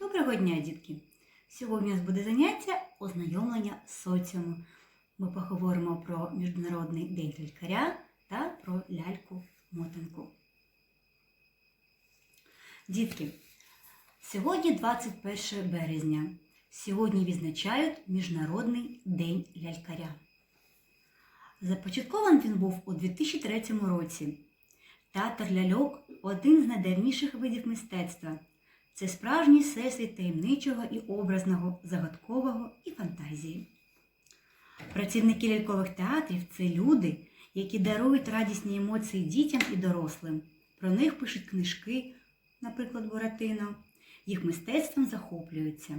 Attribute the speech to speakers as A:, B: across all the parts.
A: Доброго дня, дітки! Сьогодні у нас буде заняття ознайомлення з соціумом. Ми поговоримо про Міжнародний день лікаря та про ляльку-мотанку. Дітки, сьогодні 21 березня. Сьогодні відзначають Міжнародний день лялькаря. Започаткований він був у 2003 році. Театр ляльок один з найдавніших видів мистецтва. Це справжній всесвіт таємничого і образного, загадкового і фантазії. Працівники лялькових театрів це люди, які дарують радісні емоції дітям і дорослим. Про них пишуть книжки, наприклад, Буратино. Їх мистецтвом захоплюються.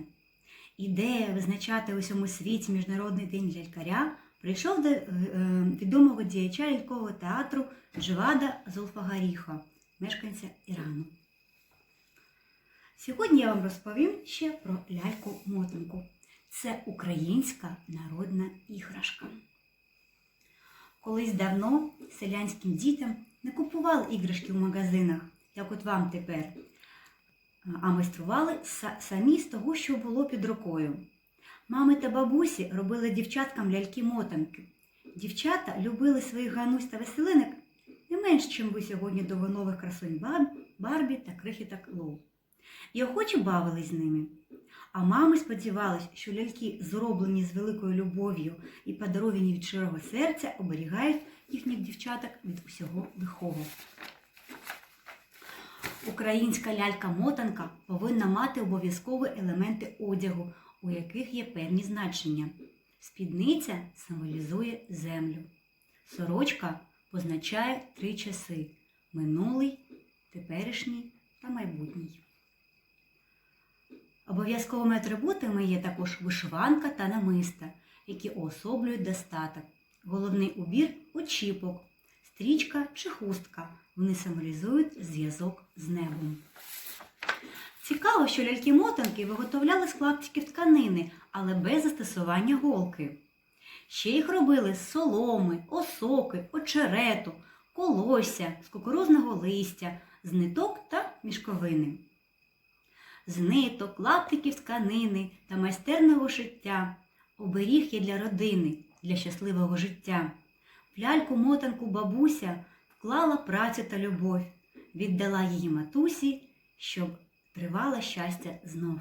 A: Ідея визначати у всьому світі Міжнародний день лялькаря прийшов до е, е, відомого діяча лялькового театру Дживада Зулфагаріха, мешканця Ірану. Сьогодні я вам розповім ще про ляльку-мотанку. Це українська народна іграшка. Колись давно селянським дітям не купували іграшки в магазинах, як от вам тепер, а майстрували самі з того, що було під рукою. Мами та бабусі робили дівчаткам ляльки-мотанки. Дівчата любили своїх ганусь та веселинок не менш, чим ви сьогодні до нових красунь Барбі та крихіток Лоу. І охоче бавились з ними. А мами сподівались, що ляльки, зроблені з великою любов'ю і подаровані від щирого серця, оберігають їхніх дівчаток від усього лихого. Українська лялька-мотанка повинна мати обов'язкові елементи одягу, у яких є певні значення. Спідниця символізує землю. Сорочка позначає три часи минулий, теперішній та майбутній. Обов'язковими атрибутами є також вишиванка та намиста, які уособлюють достаток. Головний убір очіпок, стрічка чи хустка. Вони символізують зв'язок з небом. Цікаво, що ляльки-мотанки виготовляли з клаптиків тканини, але без застосування голки. Ще їх робили з соломи, осоки, очерету, колосся, з кукурузного листя, з ниток та мішковини. З ниток, клаптиків тканини та майстерного шиття. Оберіг є для родини, для щасливого життя. В ляльку-мотанку бабуся вклала працю та любов, віддала її матусі, щоб тривало щастя знов.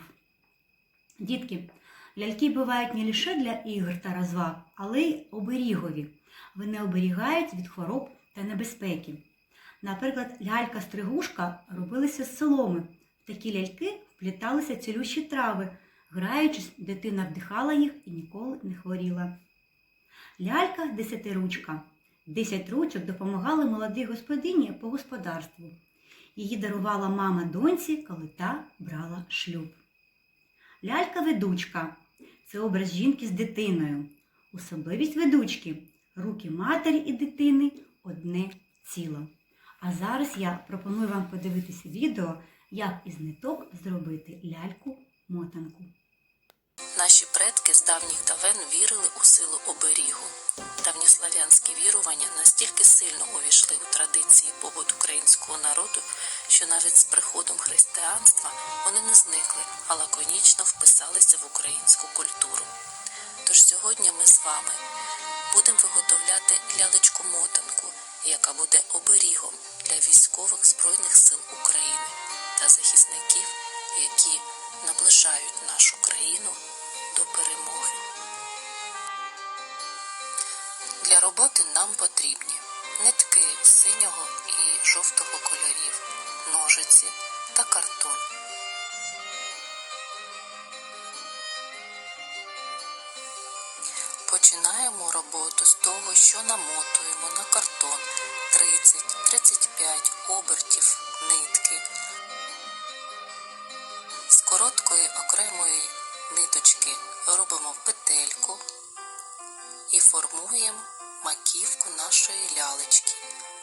A: Дітки, ляльки бувають не лише для ігор та розваг, але й оберігові. Вони оберігають від хвороб та небезпеки. Наприклад, лялька-стригушка робилася з соломи. В такі ляльки впліталися цілющі трави. Граючись, дитина вдихала їх і ніколи не хворіла. Лялька десятиручка. Десять ручок допомагали молодій господині по господарству. Її дарувала мама доньці, коли та брала шлюб. Лялька-ведучка це образ жінки з дитиною. Особливість ведучки руки матері і дитини одне ціло. А зараз я пропоную вам подивитися відео, як із ниток зробити ляльку-мотанку.
B: Наші предки з давніх давен вірили у силу оберігу. Давньослав'янські вірування настільки сильно увійшли у традиції побут українського народу, що навіть з приходом християнства вони не зникли, а лаконічно вписалися в українську культуру. Тож сьогодні ми з вами будемо виготовляти лялечку-мотанку, яка буде оберігом для військових Збройних сил України наближають нашу країну до перемоги. Для роботи нам потрібні нитки синього і жовтого кольорів, ножиці та картон. Починаємо роботу з того, що намотуємо на картон 30-35 обертів з окремої ниточки робимо петельку і формуємо маківку нашої лялечки.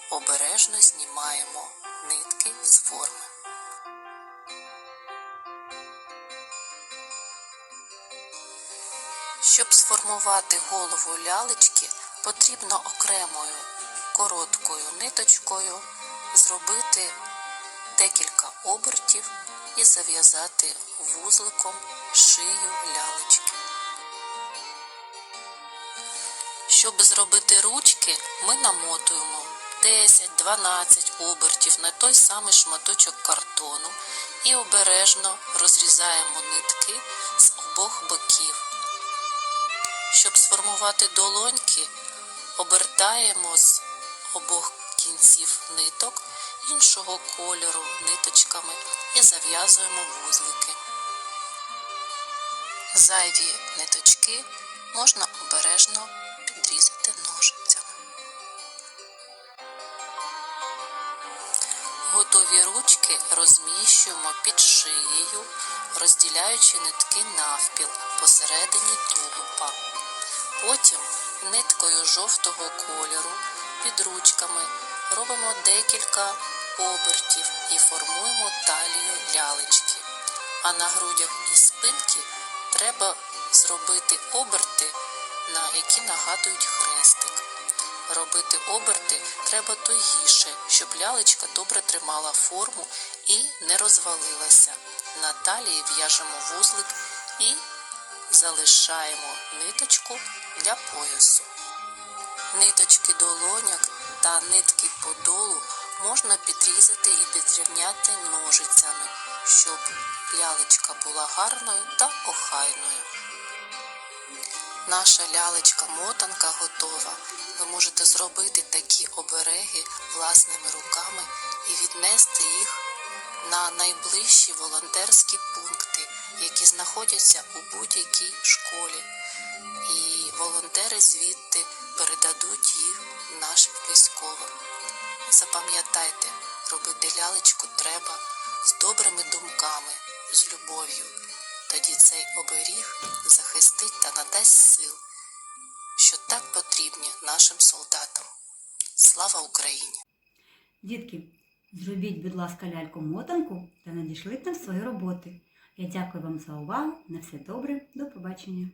B: Обережно знімаємо нитки з форми. Щоб сформувати голову лялечки, потрібно окремою короткою ниточкою зробити декілька обертів і зав'язати вузликом шию лялечки. Щоб зробити ручки, ми намотуємо 10-12 обертів на той самий шматочок картону і обережно розрізаємо нитки з обох боків. Щоб сформувати долоньки, обертаємо з обох кінців ниток іншого кольору ниточками і зав'язуємо вузлики. Зайві ниточки можна обережно підрізати ножицями. Готові ручки розміщуємо під шиєю, розділяючи нитки навпіл посередині тулупа. Потім ниткою жовтого кольору під ручками робимо декілька обертів і формуємо талію лялечки. А на грудях і спинці треба зробити оберти, на які нагадують хрестик. Робити оберти треба тугіше, щоб лялечка добре тримала форму і не розвалилася. На талії в'яжемо вузлик і залишаємо ниточку для поясу. Ниточки долоняк та нитки подолу можна підрізати і підрівняти ножицями, щоб лялечка була гарною та охайною. Наша лялечка-мотанка готова. Ви можете зробити такі обереги власними руками і віднести їх на найближчі волонтерські пункти, які знаходяться у будь-якій школі. І волонтери звідти передадуть їх нашим військовим. Запам'ятайте, робити лялечку треба з добрими думками, з любов'ю. Тоді цей оберіг захистить та надасть сил, що так потрібні нашим солдатам. Слава Україні!
A: Дітки, зробіть, будь ласка, ляльку-мотанку та надішліть нам свої роботи. Я дякую вам за увагу. На все добре, до побачення.